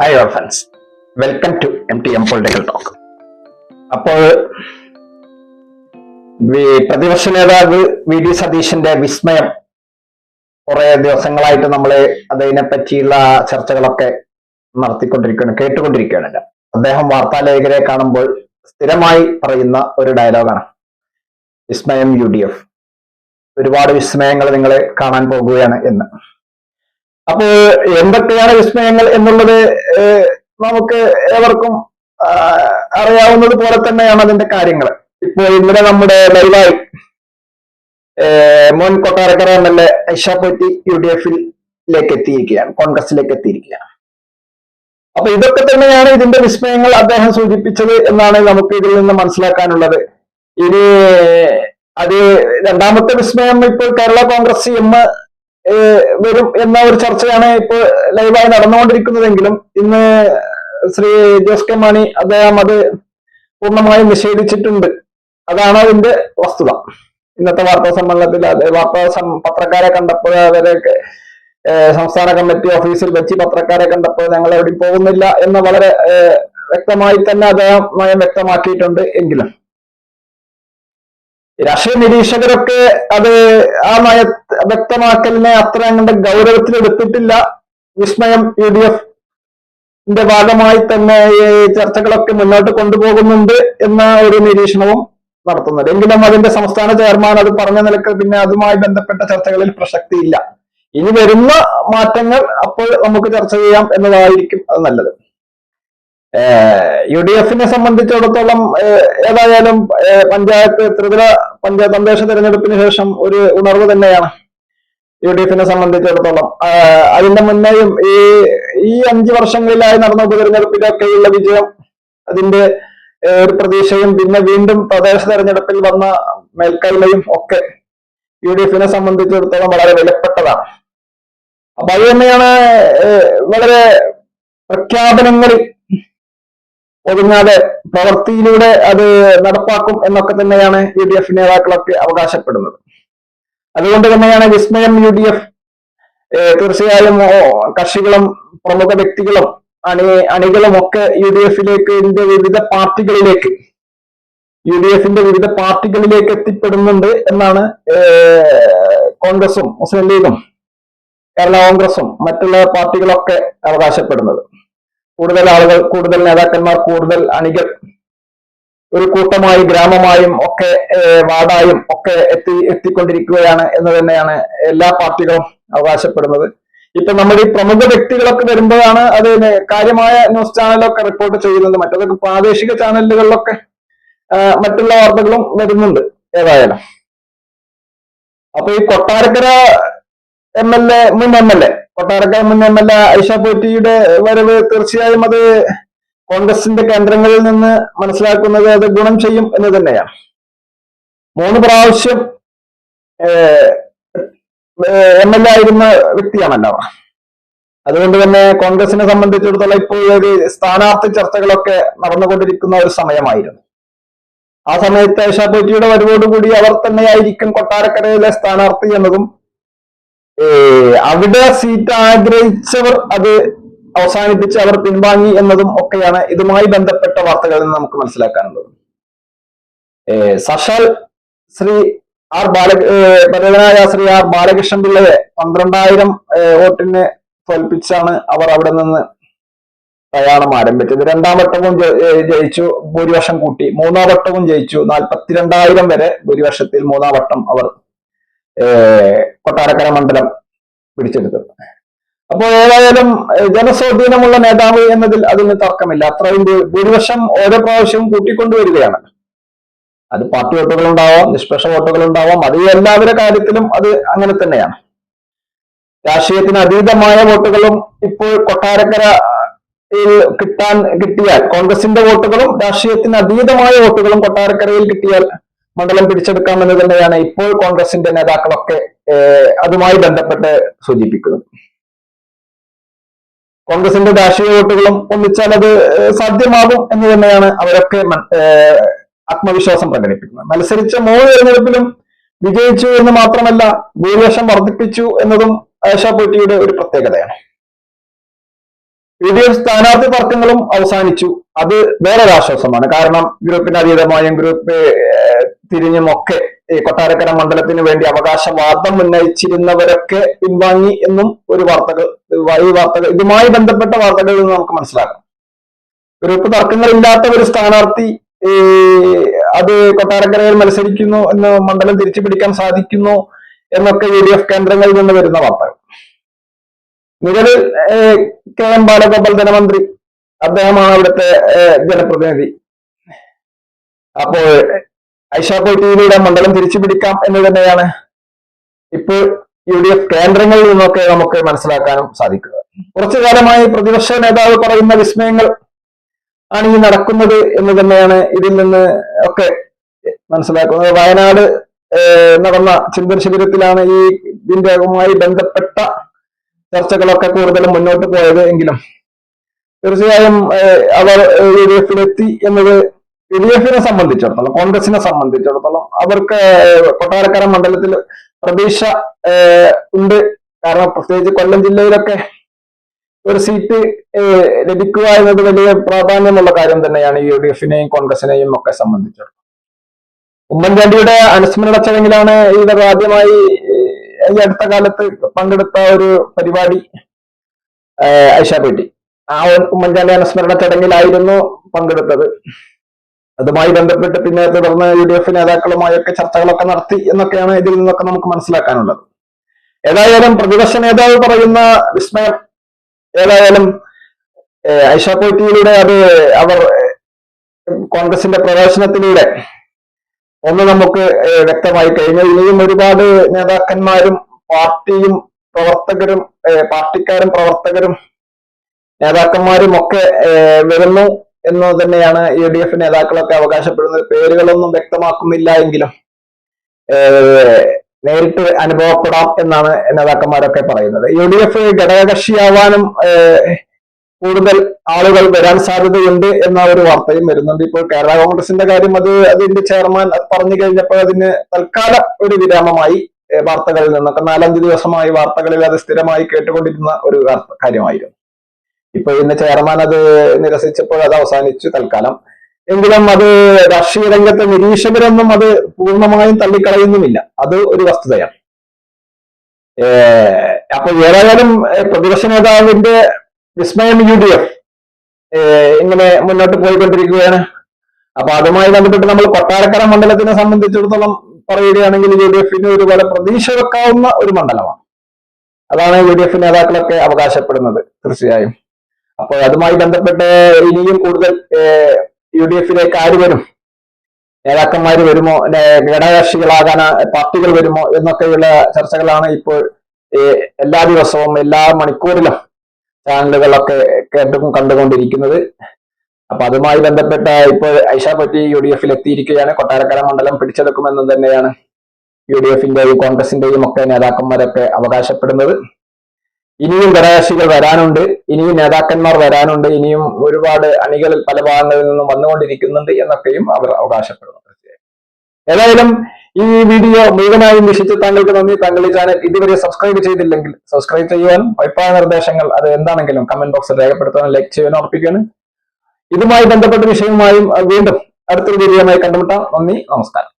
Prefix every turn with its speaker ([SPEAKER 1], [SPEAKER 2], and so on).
[SPEAKER 1] Hi your friends welcome to M T M political talk അപ്പോൾ പ്രതിപക്ഷ നേതാവ് V D സതീഷിന്റെ വിസ്മയം കുറെ ദിവസങ്ങളായിട്ട് നമ്മൾ അതിനെ പറ്റിയുള്ള ചർച്ചകളൊക്കെ നടത്തിക്കൊണ്ടിരിക്കുകയാണ് കേട്ടുകൊണ്ടിരിക്കുകയാണ് അദ്ദേഹം വാർത്താലേഖരെ കാണുമ്പോൾ സ്ഥിരമായി പറയുന്ന ഒരു ഡയലോഗാണ്. വിസ്മയം യു ഡി എഫ്. ഒരുപാട് വിസ്മയങ്ങൾ നിങ്ങൾ കാണാൻ പോകുകയാണ് എന്ന്. അപ്പോൾ എന്തൊക്കെയാണ് വിസ്മയങ്ങൾ എന്നുള്ളത് നമുക്ക് ഏവർക്കും അറിയാവുന്നത് പോലെ തന്നെയാണ് അതിന്റെ കാര്യങ്ങൾ ഇപ്പൊ ഇന്നലെ നമ്മുടെ ലൈവായി മോൻ Kottarakkara M L A Aisha Potty U D എഫിലേക്ക് എത്തിയിരിക്കുകയാണ് കോൺഗ്രസിലേക്ക് എത്തിയിരിക്കുകയാണ്. അപ്പൊ ഇതൊക്കെ തന്നെയാണ് ഇതിന്റെ വിസ്മയങ്ങൾ അദ്ദേഹം സൂചിപ്പിച്ചത് എന്നാണ് നമുക്ക് ഇതിൽ നിന്ന് മനസ്സിലാക്കാനുള്ളത്. ഇനി അത് രണ്ടാമത്തെ വിസ്മയം ഇപ്പോൾ കേരള കോൺഗ്രസ് എം വരും എന്ന ഒരു ചർച്ചയാണ് ഇപ്പോൾ ലൈവായി നടന്നുകൊണ്ടിരിക്കുന്നതെങ്കിലും ഇന്ന് ശ്രീ ജോസ് കെ മാണി അദ്ദേഹം അത് പൂർണമായും നിഷേധിച്ചിട്ടുണ്ട്. അതാണ് അതിന്റെ വസ്തുത. ഇന്നത്തെ വാർത്താ സമ്മേളനത്തിൽ വാർത്താ പത്രക്കാരെ കണ്ടപ്പോൾ അവരൊക്കെ സംസ്ഥാന കമ്മിറ്റി ഓഫീസിൽ വെച്ച് പത്രക്കാരെ കണ്ടപ്പോൾ ഞങ്ങൾ എവിടെ പോകുന്നില്ല എന്ന് വളരെ വ്യക്തമായി തന്നെ അദ്ദേഹം വ്യക്തമാക്കിയിട്ടുണ്ട് എങ്കിലും. രാഷ്ട്രീയ നിരീക്ഷകരൊക്കെ അത് ആ നയ വ്യക്തമാക്കലിനെ അത്ര അങ്ങോട്ട് ഗൗരവത്തിലെടുത്തിട്ടില്ല വിസ്മയം യു ഡി എഫിന്റെ ഭാഗമായി തന്നെ ഈ ചർച്ചകളൊക്കെ മുന്നോട്ട് കൊണ്ടുപോകുന്നുണ്ട് എന്ന ഒരു നിരീക്ഷണവും നടത്തുന്നുണ്ട്. എങ്കിലും അതിന്റെ സംസ്ഥാന ചെയർമാൻ അത് പറഞ്ഞ നിലയ്ക്ക് പിന്നെ അതുമായി ബന്ധപ്പെട്ട ചർച്ചകളിൽ പ്രസക്തിയില്ല. ഇനി വരുന്ന മാറ്റങ്ങൾ അപ്പോൾ നമുക്ക് ചർച്ച ചെയ്യാം എന്നതായിരിക്കും അത് നല്ലത്. യു ഡി എഫിനെ സംബന്ധിച്ചിടത്തോളം ഏതായാലും പഞ്ചായത്ത് ത്രിതല പഞ്ചായത്ത് തദ്ദേശ തെരഞ്ഞെടുപ്പിന് ശേഷം ഒരു ഉണർവ് തന്നെയാണ് യു ഡി എഫിനെ സംബന്ധിച്ചിടത്തോളം അതിന്റെ മുന്നേയും ഈ ഈ അഞ്ചു വർഷങ്ങളിലായി നടന്ന ഉപതെരഞ്ഞെടുപ്പിലൊക്കെയുള്ള വിജയം അതിന്റെ ഒരു പ്രതീക്ഷയും പിന്നെ വീണ്ടും തദ്ദേശ തെരഞ്ഞെടുപ്പിൽ വന്ന മേൽക്കൈമയും ഒക്കെ യു ഡി എഫിനെ സംബന്ധിച്ചിടത്തോളം വളരെ വിലപ്പെട്ടതാണ്. അപ്പൊ അത് തന്നെയാണ് വളരെ പ്രഖ്യാപനങ്ങളിൽ ഒതുങ്ങാതെ പ്രവൃത്തിയിലൂടെ അത് നടപ്പാക്കും എന്നൊക്കെ തന്നെയാണ് യു ഡി എഫ് നേതാക്കളൊക്കെ അവകാശപ്പെടുന്നത്. അതുകൊണ്ട് തന്നെയാണ് വിസ്മയം യു ഡി എഫ് തീർച്ചയായും കക്ഷികളും പ്രമുഖ വ്യക്തികളും അണി അണികളും ഒക്കെ യു ഡി എഫിലേക്ക് ഇതിന്റെ വിവിധ പാർട്ടികളിലേക്ക് യു ഡി എഫിന്റെ വിവിധ പാർട്ടികളിലേക്ക് എത്തിപ്പെടുന്നുണ്ട് എന്നാണ് കോൺഗ്രസും മുസ്ലിം ലീഗും കേരള കോൺഗ്രസും മറ്റുള്ള പാർട്ടികളൊക്കെ അവകാശപ്പെടുന്നത്. കൂടുതൽ ആളുകൾ കൂടുതൽ നേതാക്കന്മാർ കൂടുതൽ അണികൾ ഒരു കൂട്ടമായി ഗ്രാമമായും ഒക്കെ വാടായും ഒക്കെ എത്തി എത്തിക്കൊണ്ടിരിക്കുകയാണ് എന്ന് തന്നെയാണ് എല്ലാ പാർട്ടികളും അവകാശപ്പെടുന്നത്. ഇപ്പൊ നമ്മൾ ഈ പ്രമുഖ വ്യക്തികളൊക്കെ വരുമ്പോഴാണ് അത് കാര്യമായ ന്യൂസ് ചാനലൊക്കെ റിപ്പോർട്ട് ചെയ്യുന്നത്. മറ്റതൊക്കെ പ്രാദേശിക ചാനലുകളിലൊക്കെ മറ്റുള്ള വാർത്തകളും വരുന്നുണ്ട് ഏതായാലും. അപ്പൊ ഈ കൊട്ടാരക്കര എം എൽ എ മുൻ എം എൽ എ കൊട്ടാരക്കര മുൻ എം എൽ എ ഐഷ പോറ്റിയുടെ വരവ് തീർച്ചയായും അത് കോൺഗ്രസിന്റെ കേന്ദ്രങ്ങളിൽ നിന്ന് മനസ്സിലാക്കുന്നത് അത് ഗുണം ചെയ്യും എന്ന് തന്നെയാണ് മൂന്ന് പ്രാവശ്യം എം എൽ എ ആയിരുന്ന വ്യക്തിയാണല്ലോ. അതുകൊണ്ട് തന്നെ കോൺഗ്രസിനെ സംബന്ധിച്ചിടത്തോളം ഇപ്പോൾ ഒരു സ്ഥാനാർത്ഥി ചർച്ചകളൊക്കെ നടന്നുകൊണ്ടിരിക്കുന്ന ഒരു സമയമായിരുന്നു ആ സമയത്ത് ഐഷ പോറ്റിയുടെ വരവോടുകൂടി അവർ തന്നെയായിരിക്കും കൊട്ടാരക്കരയിലെ സ്ഥാനാർത്ഥി എന്നതും അവിടെ സീറ്റ് ആഗ്രഹിച്ചവർ അത് അവസാനിപ്പിച്ച് അവർ പിൻവാങ്ങി എന്നതും ഒക്കെയാണ് ഇതുമായി ബന്ധപ്പെട്ട വാർത്തകളിൽ നിന്ന് നമുക്ക് മനസ്സിലാക്കാനുള്ളത്. സഷാൽ ശ്രീ ആർ ബാല പരേതനായ ശ്രീ ആർ ബാലകൃഷ്ണൻ പിള്ളയെ പന്ത്രണ്ടായിരം വോട്ടിന് തോൽപ്പിച്ചാണ് അവർ അവിടെ നിന്ന് പ്രയാണം ആരംഭിച്ചത്. രണ്ടാം വട്ടവും ജയിച്ചു ഭൂരിപക്ഷം കൂട്ടി. മൂന്നാം വട്ടവും ജയിച്ചു. നാൽപ്പത്തിരണ്ടായിരം വരെ ഭൂരിപക്ഷത്തിൽ മൂന്നാം വട്ടം അവർ കൊട്ടാരക്കര മണ്ഡലം പിടിച്ചെടുത്തത്. അപ്പോൾ ഏതായാലും ജനസ്വാധീനമുള്ള നേതാവ് എന്നതിൽ അതിന് തർക്കമില്ല. അത്രയും ഭൂരിപക്ഷം ഓരോ പ്രാവശ്യവും കൂട്ടിക്കൊണ്ടുവരികയാണ്. അത് പാർട്ടി വോട്ടുകൾ ഉണ്ടാവാം നിഷ്പക്ഷ വോട്ടുകൾ ഉണ്ടാവാം അത് എല്ലാവരുടെ കാര്യത്തിലും അത് അങ്ങനെ തന്നെയാണ്. രാഷ്ട്രീയത്തിന് അതീതമായ വോട്ടുകളും ഇപ്പോൾ കൊട്ടാരക്കര കിട്ടാൻ കിട്ടിയാൽ കോൺഗ്രസിന്റെ വോട്ടുകളും രാഷ്ട്രീയത്തിന് അതീതമായ വോട്ടുകളും കൊട്ടാരക്കരയിൽ കിട്ടിയാൽ മണ്ഡലം പിടിച്ചെടുക്കാമെന്ന് തന്നെയാണ് ഇപ്പോൾ കോൺഗ്രസിന്റെ നേതാക്കളൊക്കെ അതുമായി ബന്ധപ്പെട്ട് സൂചിപ്പിക്കുന്നത്. കോൺഗ്രസിന്റെ രാഷ്ട്രീയ വോട്ടുകളും ഒന്നിച്ചാൽ അത് സാധ്യമാകും എന്ന് തന്നെയാണ് അവരൊക്കെ ആത്മവിശ്വാസം പ്രകടിപ്പിക്കുന്നത്. മത്സരിച്ച മൂന്ന് തെരഞ്ഞെടുപ്പിലും വിജയിച്ചു എന്ന് മാത്രമല്ല ഭൂരിപക്ഷം വർദ്ധിപ്പിച്ചു എന്നതും ആശാ പോറ്റിയുടെ ഒരു പ്രത്യേകതയാണ്. യു ഡി എഫ് സ്ഥാനാർത്ഥി തർക്കങ്ങളും അവസാനിച്ചു. അത് വേറൊരു ആശ്വാസമാണ്. കാരണം ഗ്രൂപ്പിന് അതീതമായും ഗ്രൂപ്പ് തിരിഞ്ഞുമൊക്കെ ഈ കൊട്ടാരക്കര മണ്ഡലത്തിന് വേണ്ടി അവകാശവാദം ഉന്നയിച്ചിരുന്നവരൊക്കെ പിൻവാങ്ങി എന്നും ഒരു വാർത്തകൾ ഈ വാർത്തകൾ ഇതുമായി ബന്ധപ്പെട്ട വാർത്തകളിൽ നിന്ന് നമുക്ക് മനസ്സിലാക്കാം. ഗ്രൂപ്പ് തർക്കങ്ങളില്ലാത്ത ഒരു സ്ഥാനാർത്ഥി അത് കൊട്ടാരക്കരയിൽ മത്സരിക്കുന്നു എന്ന് മണ്ഡലം തിരിച്ചു പിടിക്കാൻ സാധിക്കുന്നു എന്നൊക്കെ യു ഡി എഫ് കേന്ദ്രങ്ങളിൽ നിന്ന് വരുന്ന വാർത്തകൾ. ഏഹ്, കെ എം ബാലഗോപാൽ ധനമന്ത്രി അദ്ദേഹമാണ് അവിടുത്തെ ജനപ്രതിനിധി. അപ്പോൾ ഐഷാപ്പോ പോയിട്ടിയിലൂടെ മണ്ഡലം തിരിച്ചു പിടിക്കാം എന്ന് തന്നെയാണ് ഇപ്പോൾ യു ഡി എഫ് കേന്ദ്രങ്ങളിൽ നിന്നൊക്കെ നമുക്ക് മനസ്സിലാക്കാനും സാധിക്കുക. കുറച്ചു കാലമായി പ്രതിപക്ഷ നേതാവ് പറയുന്ന വിസ്മയങ്ങൾ ആണ് ഈ നടക്കുന്നത് എന്ന് തന്നെയാണ് ഇതിൽ നിന്ന് ഒക്കെ മനസ്സിലാക്കുന്നത്. വയനാട് നടന്ന ചിന്തൻ ശിബിരത്തിലാണ് ഈ ഇതിന്റെ ബന്ധപ്പെട്ട ചർച്ചകളൊക്കെ കൂടുതലും മുന്നോട്ട് പോയത് എങ്കിലും. തീർച്ചയായും അവർ യു ഡി എഫിലെത്തി എന്നത് യു ഡി എഫിനെ സംബന്ധിച്ചിടത്തോളം കോൺഗ്രസിനെ സംബന്ധിച്ചിടത്തോളം അവർക്ക് കൊട്ടാരക്കര മണ്ഡലത്തിൽ പ്രതീക്ഷ ഉണ്ട്. കാരണം പ്രത്യേകിച്ച് കൊല്ലം ജില്ലയിലൊക്കെ ഒരു സീറ്റ് ലഭിക്കുക എന്നത് വലിയ പ്രാധാന്യമുള്ള കാര്യം തന്നെയാണ് യു ഡി എഫിനെയും കോൺഗ്രസിനെയും ഒക്കെ സംബന്ധിച്ചിടത്തോളം. ഉമ്മൻചാണ്ടിയുടെ അനുസ്മരണ ചടങ്ങിലാണ് ഇവർ ആദ്യമായി ഈ അടുത്ത കാലത്ത് പങ്കെടുത്ത ഒരു പരിപാടി ഐഷാപേട്ടി ഐഷ പേട്ടി ആ ഉമ്മൻചാണ്ടി അനുസ്മരണ ചടങ്ങിലായിരുന്നു പങ്കെടുത്തത്. അതുമായി ബന്ധപ്പെട്ട് പിന്നെ തുടർന്ന് യു ഡി എഫ് നേതാക്കളുമായൊക്കെ ചർച്ചകളൊക്കെ നടത്തി എന്നൊക്കെയാണ് ഇതിൽ നിന്നൊക്കെ നമുക്ക് മനസ്സിലാക്കാനുള്ളത്. ഏതായാലും പ്രതിപക്ഷ നേതാവ് പറയുന്ന വിസ്മയം ഏതായാലും ഐഷാപേട്ടിയിലൂടെ അത് അവർ കോൺഗ്രസിന്റെ പ്രവേശനത്തിലൂടെ ഒന്ന് നമുക്ക് വ്യക്തമായി കഴിഞ്ഞു. ഇനിയും ഒരുപാട് നേതാക്കന്മാരും പാർട്ടിയും പ്രവർത്തകരും പാർട്ടിക്കാരും പ്രവർത്തകരും നേതാക്കന്മാരും ഒക്കെ വരുന്നു എന്ന് തന്നെയാണ് യു ഡി എഫ് നേതാക്കളൊക്കെ അവകാശപ്പെടുന്നത്. പേരുകളൊന്നും വ്യക്തമാക്കുന്നില്ല എങ്കിലും നേരിട്ട് അനുഭവപ്പെടാം എന്നാണ് നേതാക്കന്മാരൊക്കെ പറയുന്നത്. യു ഡി എഫ് ഘടകകക്ഷിയാവാനും കൂടുതൽ ആളുകൾ വരാൻ സാധ്യതയുണ്ട് എന്ന ഒരു വാർത്തയും വരുന്നുണ്ട്. ഇപ്പോൾ കേരള കോൺഗ്രസിന്റെ കാര്യം അത് അതിന്റെ ചെയർമാൻ അത് പറഞ്ഞു കഴിഞ്ഞപ്പോൾ അതിന് തൽക്കാല ഒരു വിരാമമായി വാർത്തകളിൽ നിന്നൊക്കെ നാലഞ്ച് ദിവസമായി വാർത്തകളിൽ അത് സ്ഥിരമായി കേട്ടുകൊണ്ടിരുന്ന ഒരു കാര്യമായിരുന്നു. ഇപ്പൊ ഇന്ന് ചെയർമാൻ അത് നിരസിച്ചപ്പോൾ അത് അവസാനിച്ചു തൽക്കാലം. എങ്കിലും അത് രാഷ്ട്രീയ രംഗത്തെ നിരീക്ഷകരൊന്നും അത് പൂർണമായും തള്ളിക്കളയുന്നുമില്ല. അത് ഒരു വസ്തുതയാണ്. അപ്പൊ ഏതായാലും പ്രതിപക്ഷ നേതാവിന്റെ വിസ്മയം യു ഡി എഫ് ഇങ്ങനെ മുന്നോട്ട് പോയിക്കൊണ്ടിരിക്കുകയാണ്. അപ്പൊ അതുമായി ബന്ധപ്പെട്ട് നമ്മൾ കൊട്ടാരക്കര മണ്ഡലത്തിനെ സംബന്ധിച്ചിടത്തോളം പറയുകയാണെങ്കിൽ യു ഡി എഫിന് ഒരുപോലെ പ്രതീക്ഷ വെക്കാവുന്ന ഒരു മണ്ഡലമാണ്. അതാണ് യു ഡി എഫ് നേതാക്കളൊക്കെ അവകാശപ്പെടുന്നത് തീർച്ചയായും. അപ്പോൾ അതുമായി ബന്ധപ്പെട്ട് ഇനിയും കൂടുതൽ യു ഡി എഫിലേക്ക് ആര് വരും? നേതാക്കന്മാർ വരുമോ? ഘടകകക്ഷികളാകാൻ പാർട്ടികൾ വരുമോ? എന്നൊക്കെയുള്ള ചർച്ചകളാണ് ഇപ്പോൾ എല്ലാ ദിവസവും എല്ലാ മണിക്കൂറിലും ചാനലുകളൊക്കെ കേട്ടും കണ്ടുകൊണ്ടിരിക്കുന്നത്. അപ്പൊ അതുമായി ബന്ധപ്പെട്ട ഇപ്പോൾ ഐഷാ പറ്റി യു ഡി എഫിൽ എത്തിയിരിക്കുകയാണ് കൊട്ടാരക്കര മണ്ഡലം പിടിച്ചെടുക്കുമെന്ന് തന്നെയാണ് യു ഡി എഫിന്റെയും കോൺഗ്രസിന്റെയും ഒക്കെ നേതാക്കന്മാരൊക്കെ അവകാശപ്പെടുന്നത്. ഇനിയും ഘടകകക്ഷികൾ വരാനുണ്ട്. ഇനിയും നേതാക്കന്മാർ വരാനുണ്ട്. ഇനിയും ഒരുപാട് അണികളിൽ പല ഭാഗങ്ങളിൽ നിന്നും വന്നുകൊണ്ടിരിക്കുന്നുണ്ട് എന്നൊക്കെയും അവർ അവകാശപ്പെടുന്നു. ഏതായാലും ഈ വീഡിയോ മുഴുവനായും വീക്ഷിച്ച് താങ്കൾക്ക് നന്ദി. താങ്കൾ ഈ ചാനൽ ഇതുവരെ സബ്സ്ക്രൈബ് ചെയ്തില്ലെങ്കിൽ സബ്സ്ക്രൈബ് ചെയ്യുവാനും അഭിപ്രായ നിർദ്ദേശങ്ങൾ അത് എന്താണെങ്കിലും കമന്റ് ബോക്സിൽ രേഖപ്പെടുത്താനും ലൈക്ക് ചെയ്യാനും ഉറപ്പിക്കാനും ഇതുമായി ബന്ധപ്പെട്ട വിഷയവുമായും വീണ്ടും അടുത്തൊരു വീഡിയോയുമായി കണ്ടുമുട്ടാം. നന്ദി. നമസ്കാരം.